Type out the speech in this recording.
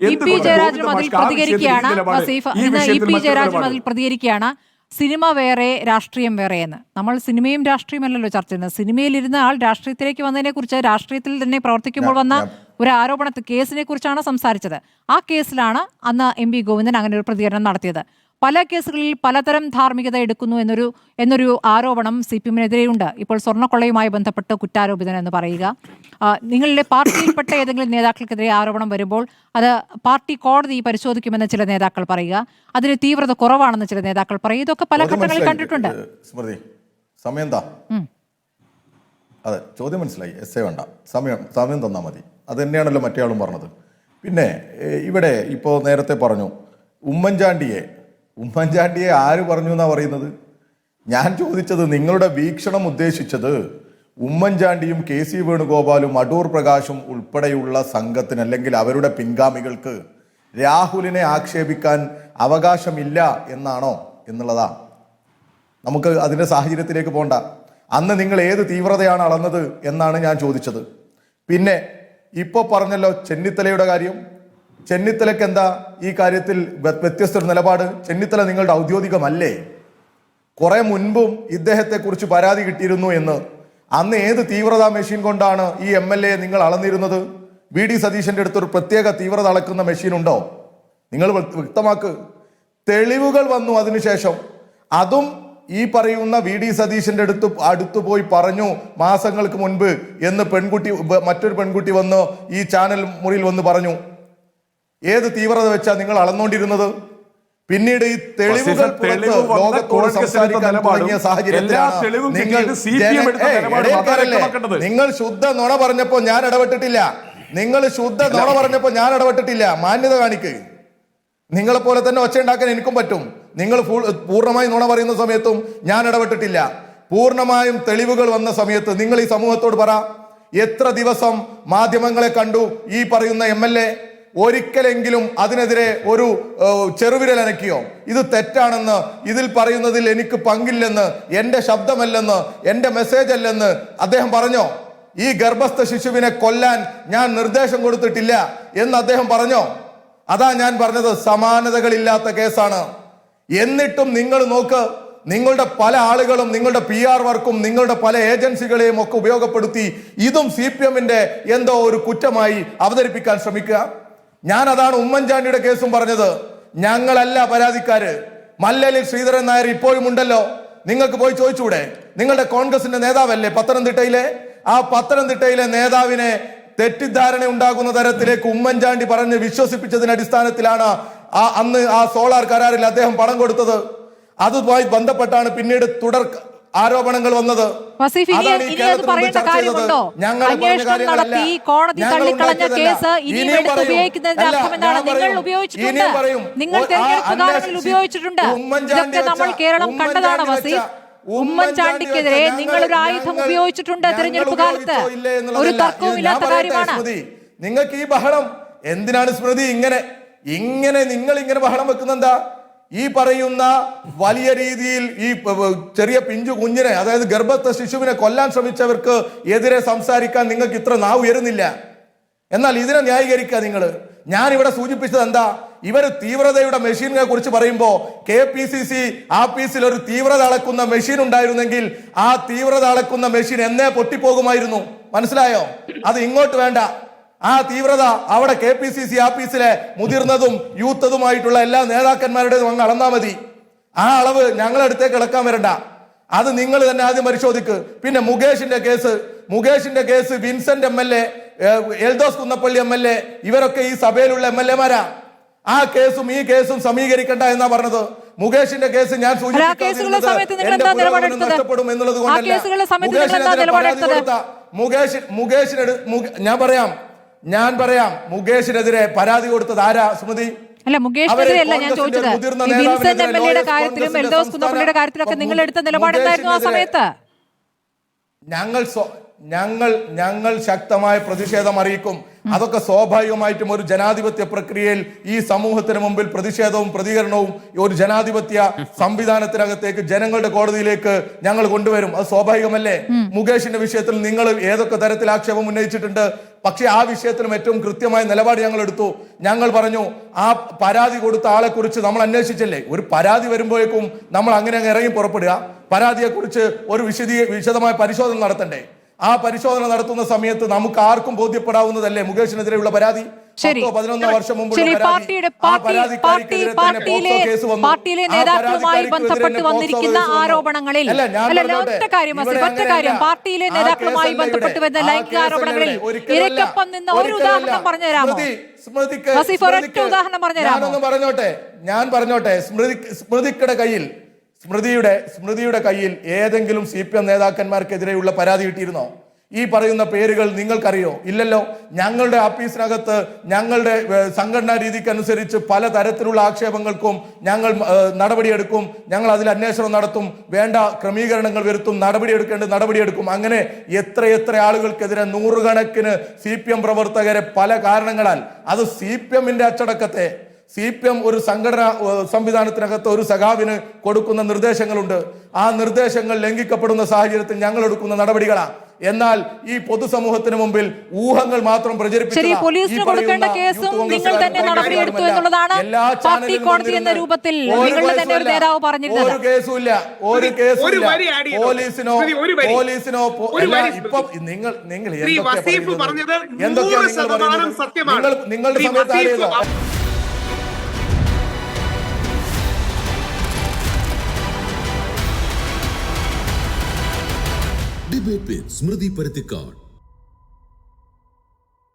E P ജയരാജനും അതിൽ പ്രതികരിക്കുകയാണ്. വസീഫ് ഈ ഇന്ന് ഇ വിഷയത്തിൽ പി ജയരാജനും അതിൽ പ്രതികരിക്കുകയാണ്. സിനിമ വേറെ രാഷ്ട്രീയം വേറെ എന്ന്. നമ്മൾ സിനിമയും രാഷ്ട്രീയമല്ലല്ലോ ചർച്ച ചെയ്യുന്നത്. സിനിമയിലിരുന്ന ആൾ രാഷ്ട്രീയത്തിലേക്ക് വന്നതിനെ കുറിച്ച് രാഷ്ട്രീയത്തിൽ തന്നെ പ്രവർത്തിക്കുമ്പോൾ വന്ന ഒരു ആരോപണത്തെ കേസിനെ കുറിച്ചാണ് സംസാരിച്ചത്. ആ കേസിലാണ് അന്ന് എം പി ഗോവിന്ദൻ അങ്ങനെ ഒരു പ്രതികരണം നടത്തിയത്. പല കേസുകളിൽ പലതരം ധാർമ്മികത എടുക്കുന്നു എന്നൊരു എന്നൊരു ആരോപണം സി പി എമ്മിനെതിരെയുണ്ട്. ഇപ്പോൾ സ്വർണക്കൊള്ളയുമായി ബന്ധപ്പെട്ട് കുറ്റാരോപിതൻ എന്ന് പറയുക. നിങ്ങളുടെ പാർട്ടിയിൽപ്പെട്ട ഏതെങ്കിലും നേതാക്കൾക്കെതിരെ ആരോപണം വരുമ്പോൾ അത് പാർട്ടി കോടതി പരിശോധിക്കുമെന്ന് ചില നേതാക്കൾ പറയുക. അതിന് തീവ്രത കുറവാണെന്ന് ചില നേതാക്കൾ പറയുക. ഇതൊക്കെ പല ഘട്ടങ്ങളിൽ കണ്ടിട്ടുണ്ട്. സ്മൃതി സമയം അതെ ചോദ്യം മനസ്സിലായി. എസ് എ വേണ്ട. സമയം സമയം തന്നാൽ മതി. അത് തന്നെയാണല്ലോ മറ്റേ ആളും പറഞ്ഞത്. പിന്നെ ഇവിടെ ഇപ്പോൾ നേരത്തെ പറഞ്ഞു ഉമ്മൻചാണ്ടിയെ ഉമ്മൻചാണ്ടിയെ ആര് പറഞ്ഞു എന്നാ പറയുന്നത്? ഞാൻ ചോദിച്ചത് നിങ്ങളുടെ വീക്ഷണം ഉദ്ദേശിച്ചത് ഉമ്മൻചാണ്ടിയും കെ സി വേണുഗോപാലും അടൂർ പ്രകാശും ഉൾപ്പെടെയുള്ള സംഘത്തിന് അല്ലെങ്കിൽ അവരുടെ പിൻഗാമികൾക്ക് രാഹുലിനെ ആക്ഷേപിക്കാൻ അവകാശമില്ല എന്നാണോ എന്നുള്ളതാ. നമുക്ക് അതിന്റെ സാഹചര്യത്തിലേക്ക് പോണ്ട. അന്ന് നിങ്ങൾ ഏത് തീവ്രതയാണ് അളന്നത് എന്നാണ് ഞാൻ ചോദിച്ചത്. പിന്നെ ഇപ്പോൾ പറഞ്ഞല്ലോ ചെന്നിത്തലയുടെ കാര്യം. ചെന്നിത്തലയ്ക്ക് എന്താ ഈ കാര്യത്തിൽ വ്യ- വ്യത്യസ്ത നിലപാട്? ചെന്നിത്തല നിങ്ങളുടെ ഔദ്യോഗികമല്ലേ? കുറെ മുൻപും ഇദ്ദേഹത്തെക്കുറിച്ച് പരാതി കിട്ടിയിരുന്നു എന്ന്. അന്ന് ഏത് തീവ്രതാ മെഷീൻ കൊണ്ടാണ് ഈ എം എൽ എ നിങ്ങൾ അളന്നിരുന്നത്? വി ഡി സതീശന്റെ അടുത്തൊരു പ്രത്യേക തീവ്രത അളക്കുന്ന മെഷീൻ ഉണ്ടോ? നിങ്ങൾ വ്യക്തമാക്ക്. തെളിവുകൾ വന്നു അതിനുശേഷം അതും ഈ പറയുന്ന വി ഡി സതീശന്റെ അടുത്ത് അടുത്ത് പോയി പറഞ്ഞു മാസങ്ങൾക്ക് മുൻപ് എന്ന് പെൺകുട്ടി മറ്റൊരു പെൺകുട്ടി വന്ന് ഈ ചാനൽ മുറിയിൽ വന്ന് പറഞ്ഞു. ഏത് തീവ്രത വെച്ചാ നിങ്ങൾ അളന്നുകൊണ്ടിരുന്നത് പിന്നീട് ഈ തെളിവുകൾ ലോകത്തോട് സംസാരിക്കാൻ തുടങ്ങിയ സാഹചര്യത്തിലാണ് നിങ്ങൾ. നിങ്ങൾ ശുദ്ധ നുണ പറഞ്ഞപ്പോ ഞാൻ ഇടപെട്ടിട്ടില്ല. നിങ്ങൾ ശുദ്ധ നുണ പറഞ്ഞപ്പോ ഞാൻ ഇടപെട്ടിട്ടില്ല. മാന്യത കാണിക്ക്. നിങ്ങളെ പോലെ തന്നെ ഒച്ച ഉണ്ടാക്കാൻ എനിക്കും പറ്റും. നിങ്ങൾ പൂർണമായും പൂർണമായി നുണ പറയുന്ന സമയത്തും ഞാൻ ഇടപെട്ടിട്ടില്ല. പൂർണമായും തെളിവുകൾ വന്ന സമയത്ത് നിങ്ങൾ ഈ സമൂഹത്തോട് പറ. എത്ര ദിവസം മാധ്യമങ്ങളെ കണ്ടു? ഈ പറയുന്ന എം എൽ എ ഒരിക്കലെങ്കിലും അതിനെതിരെ ഒരു ചെറുവിരൽ അനക്കിയോ? ഇത് തെറ്റാണെന്ന് ഇതിൽ പറയുന്നതിൽ എനിക്ക് പങ്കില്ലെന്ന് എന്റെ ശബ്ദമല്ലെന്ന് എന്റെ മെസ്സേജ് അല്ലെന്ന് അദ്ദേഹം പറഞ്ഞോ? ഈ ഗർഭസ്ഥ ശിശുവിനെ കൊല്ലാൻ ഞാൻ നിർദ്ദേശം കൊടുത്തിട്ടില്ല എന്ന് അദ്ദേഹം പറഞ്ഞോ? അതാ ഞാൻ പറഞ്ഞത് സമാനതകളില്ലാത്ത കേസാണ്. എന്നിട്ടും നിങ്ങൾ നോക്ക് നിങ്ങളുടെ പല ആളുകളും നിങ്ങളുടെ പി ആർ വർക്കും നിങ്ങളുടെ പല ഏജൻസികളെയും ഒക്കെ ഉപയോഗപ്പെടുത്തി ഇതും സി പി എമ്മിന്റെ എന്തോ ഒരു കുറ്റമായി അവതരിപ്പിക്കാൻ ശ്രമിക്കുക. ഞാൻ അതാണ് ഉമ്മൻചാണ്ടിയുടെ കേസും പറഞ്ഞത്. ഞങ്ങളല്ല പരാതിക്കാര്. മല്ലലിൽ ശ്രീധരൻ നായർ ഇപ്പോഴും ഉണ്ടല്ലോ. നിങ്ങൾക്ക് പോയി ചോദിച്ചൂടെ നിങ്ങളുടെ കോൺഗ്രസിന്റെ നേതാവല്ലേ പത്തനംതിട്ടയിലെ? ആ പത്തനംതിട്ടയിലെ നേതാവിനെ തെറ്റിദ്ധാരണ ഉണ്ടാകുന്ന തരത്തിലേക്ക് ഉമ്മൻചാണ്ടി പറഞ്ഞ് വിശ്വസിപ്പിച്ചതിന്റെ അടിസ്ഥാനത്തിലാണ് ആ അന്ന് ആ സോളാർ കരാറിൽ അദ്ദേഹം പണം കൊടുത്തത്. അതുമായി ബന്ധപ്പെട്ടാണ് പിന്നീട് തുടർ ആരോപണങ്ങൾ വന്നത്? കോടതി തള്ളിക്കളഞ്ഞ കേസ് ഇനിയും ഇനിയും ഉപയോഗിക്കുന്നതിന്റെ അർത്ഥം എന്താണ്? നിങ്ങൾ ഉപയോഗിച്ചിട്ടുണ്ട്. നിങ്ങൾ ഓ, തെരഞ്ഞെടുപ്പ് കാലങ്ങളിൽ ഉപയോഗിച്ചിട്ടുണ്ട് ഇതൊക്കെ നമ്മൾ കേരളം കണ്ടതാണ് വസീഫ്? ഉമ്മൻചാണ്ടിക്കെതിരെ നിങ്ങൾ ഒരു ആയുധം ഉപയോഗിച്ചിട്ടുണ്ട് തിരഞ്ഞെടുപ്പ് കാലത്ത്. ഒരു. തർക്കവും ഇല്ലാത്ത കാര്യമാണ്. നിങ്ങൾക്ക് ഈ ബഹളം എന്തിനാണ് സ്മൃതി? ഇങ്ങനെ ഇങ്ങനെ നിങ്ങൾ ഇങ്ങനെ ബഹളം വെക്കുന്നെന്താ ഈ പറയുന്ന വലിയ രീതിയിൽ ഈ ചെറിയ പിഞ്ചു കുഞ്ഞിനെ അതായത് ഗർഭസ്ഥ ശിശുവിനെ കൊല്ലാൻ ശ്രമിച്ചവർക്ക് എതിരെ സംസാരിക്കാൻ നിങ്ങൾക്ക് ഇത്ര നാവ് ഉയരുന്നില്ല എന്നാൽ ഇതിനെ ന്യായീകരിക്കുക നിങ്ങൾ ഞാൻ ഇവിടെ സൂചിപ്പിച്ചത് എന്താ? ഇവർ തീവ്രതയുടെ മെഷീനെ കുറിച്ച് പറയുമ്പോൾ കെ പി സി സി ആഫീസിൽ ഒരു തീവ്രത അളക്കുന്ന മെഷീൻ ഉണ്ടായിരുന്നെങ്കിൽ ആ തീവ്രത അളക്കുന്ന മെഷീൻ എന്നേ പൊട്ടിപ്പോകുമായിരുന്നു. മനസ്സിലായോ? അത് ഇങ്ങോട്ട് വേണ്ട. ആ തീവ്രത അവിടെ കെ പി സി സി ആഫീസിലെ മുതിർന്നതും യൂത്തതുമായിട്ടുള്ള എല്ലാ നേതാക്കന്മാരുടേതും അങ്ങ് അളന്നാ മതി. ആ അളവ് ഞങ്ങളടുത്തേക്ക് ഇളക്കാൻ വരണ്ട. അത് നിങ്ങൾ തന്നെ ആദ്യം പരിശോധിക്ക്. പിന്നെ മുകേഷിന്റെ കേസ് മുകേഷിന്റെ case Vincent M L A Eldhose Kunnappilly M L A ഇവരൊക്കെ ഈ സഭയിലുള്ള എം എൽ എമാരാ. ആ കേസും ഈ കേസും സമീകരിക്കണ്ട എന്നാ പറഞ്ഞത്. മുകേഷിന്റെ കേസ് ഞാൻ? നഷ്ടപ്പെടും എന്നുള്ളത് കൊണ്ടല്ല. കേസുകളുടെ സമയത്ത് നിങ്ങൾ എന്താ മുകേഷിനെതിരെ പരാതി നിലപാടെടുത്തത്? കൊടുത്ത. മുകേഷ് മുകേഷിനെടു ഞാൻ പറയാം. ഞാൻ പറയാം മുകേഷിനെതിരെ പരാതി കൊടുത്തത് ആരാ സുമതി? അല്ല മുകേഷിനെതിരെ അല്ല ഞാൻ ചോദിച്ചത്. വിൻസെന്റ് എം എൽ എയുടെ കാര്യത്തിലും എൽദോസ് കുന്നപ്പള്ളിയുടെ കാര്യത്തിലൊക്കെ നിങ്ങൾ എടുത്ത നിലപാട് എന്തായിരുന്നു ആ സമയത്ത്? ഞങ്ങൾ ഞങ്ങൾ ഞങ്ങൾ ശക്തമായ പ്രതിഷേധം അറിയിക്കും. അതൊക്കെ സ്വാഭാവികമായിട്ടും ഒരു ജനാധിപത്യ പ്രക്രിയയിൽ ഈ സമൂഹത്തിന് മുമ്പിൽ പ്രതിഷേധവും പ്രതികരണവും ഒരു ജനാധിപത്യ സംവിധാനത്തിനകത്തേക്ക് ജനങ്ങളുടെ കോടതിയിലേക്ക് ഞങ്ങൾ കൊണ്ടുവരും. അത് സ്വാഭാവികമല്ലേ? മുകേഷിന്റെ വിഷയത്തിൽ നിങ്ങൾ ഏതൊക്കെ തരത്തിൽ ആക്ഷേപം ഉന്നയിച്ചിട്ടുണ്ട്? പക്ഷേ ആ വിഷയത്തിലും ഏറ്റവും കൃത്യമായ നിലപാട് ഞങ്ങൾ എടുത്തു. ഞങ്ങൾ പറഞ്ഞു ആ പരാതി കൊടുത്ത ആളെ കുറിച്ച് നമ്മൾ അന്വേഷിച്ചില്ലേ? ഒരു പരാതി വരുമ്പോഴേക്കും നമ്മൾ അങ്ങനെ അങ്ങ് ഇറങ്ങി പുറപ്പെടുക. പരാതിയെക്കുറിച്ച് ഒരു വിശദീ വിശദമായ പരിശോധന നടത്തണ്ടേ? ആ പരിശോധന നടത്തുന്ന സമയത്ത് നമുക്ക് ആർക്കും ബോധ്യപ്പെടാവുന്നതല്ലേ മുകേഷിനെതിരെയുള്ള പരാതി? ശരി. ശരി. പാർട്ടിയുടെ പാർട്ടി പാർട്ടി പാർട്ടിയിലെ. പാർട്ടിയിലെ നേതാക്കളുമായി ബന്ധപ്പെട്ട് വന്നിരിക്കുന്ന ആരോപണങ്ങളിൽ അല്ല, ഞാൻ അല്ല പറഞ്ഞോട്ടെ. ഒറ്റ കാര്യം ഒറ്റ കാര്യം. പാർട്ടിയിലെ നേതാക്കളുമായി ബന്ധപ്പെട്ട് വരുന്ന ലൈംഗിക ആരോപണങ്ങളിൽ. ഇരയ്ക്കൊപ്പം നിന്ന് ഒരു ഉദാഹരണം പറഞ്ഞുതരാമോ വസീഫ് ഒരൊറ്റ ഉദാഹരണം പറഞ്ഞുതരാമോ പറഞ്ഞോട്ടെ. ഞാൻ പറഞ്ഞോട്ടെ. സ്മൃതി സ്മൃതിയുടെ കയ്യിൽ സ്മൃതിയുടെ സ്മൃതിയുടെ കയ്യിൽ ഏതെങ്കിലും സി പി എം നേതാക്കന്മാർക്കെതിരെയുള്ള പരാതി കിട്ടിയിരുന്നോ? ഈ പറയുന്ന പേരുകൾ നിങ്ങൾക്കറിയോ? ഇല്ലല്ലോ. ഞങ്ങളുടെ ആഫീസിനകത്ത് ഞങ്ങളുടെ സംഘടനാ രീതിക്കനുസരിച്ച് പല തരത്തിലുള്ള ആക്ഷേപങ്ങൾക്കും ഞങ്ങൾ നടപടിയെടുക്കും. ഞങ്ങൾ അതിൽ അന്വേഷണം നടത്തും. വേണ്ട ക്രമീകരണങ്ങൾ വരുത്തും. നടപടിയെടുക്കേണ്ട നടപടിയെടുക്കും. അങ്ങനെ എത്രയെത്ര ആളുകൾക്കെതിരെ നൂറുകണക്കിന് സി പ്രവർത്തകരെ പല കാരണങ്ങളാൽ അത് സി പി എമ്മിന്റെ അച്ചടക്കത്തെ സി പി എം ഒരു സംഘടന സംവിധാനത്തിനകത്ത് ഒരു സഖാവിന് കൊടുക്കുന്ന നിർദ്ദേശങ്ങളുണ്ട്. ആ നിർദ്ദേശങ്ങൾ ലംഘിക്കപ്പെടുന്ന സാഹചര്യത്തിൽ ഞങ്ങൾ എടുക്കുന്ന നടപടികളാണ് എന്നാൽ ഈ പൊതുസമൂഹത്തിന് മുമ്പിൽ ഊഹങ്ങൾ മാത്രം പ്രചരിപ്പിച്ചതാ. പോലീസിനോ ഇപ്പൊ നിങ്ങൾ നിങ്ങൾ എന്തൊക്കെയാണ് നിങ്ങളുടെ കേസും കോൺഗ്രസ്സുകാർ നിങ്ങൾ തന്നെ ആര് വസീഫ് ചെയ്തോ? ഡിബേറ്റ് വിത്ത് സ്മൃതി പരുത്തിക്കാട്